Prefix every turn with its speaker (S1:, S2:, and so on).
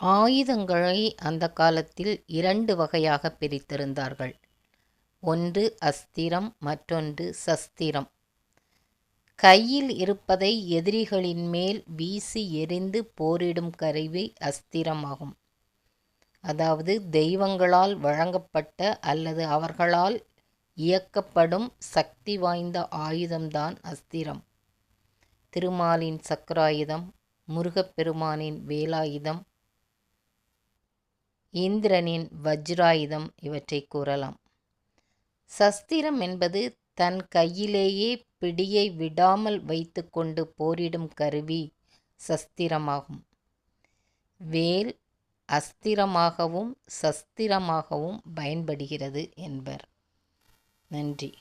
S1: ஆயுதங்களை அந்த காலத்தில் இரண்டு வகையாக பிரித்திருந்தார்கள். ஒன்று அஸ்திரம் மற்றொன்று சஸ்திரம். கையில் இருப்பதை எதிரிகளின் மேல் வீசி எறிந்து போரிடும் கருவி அஸ்திரமாகும். அதாவது தெய்வங்களால் வழங்கப்பட்ட அல்லது அவர்களால் இயக்கப்படும் சக்தி வாய்ந்த ஆயுதம்தான் அஸ்திரம். திருமாலின் சக்கராயுதம் முருகப்பெருமானின் வேலாயுதம் இந்திரனின் வஜ்ராயுதம் இவற்றை கூறலாம். சஸ்திரம் என்பது தன் கையிலேயே பிடியை விடாமல் வைத்துக்கொண்டு போரிடும் கருவி சஸ்திரமாகும். வேல் அஸ்திரமாகவும் சஸ்திரமாகவும் பயன்படுகிறது என்பர். நன்றி.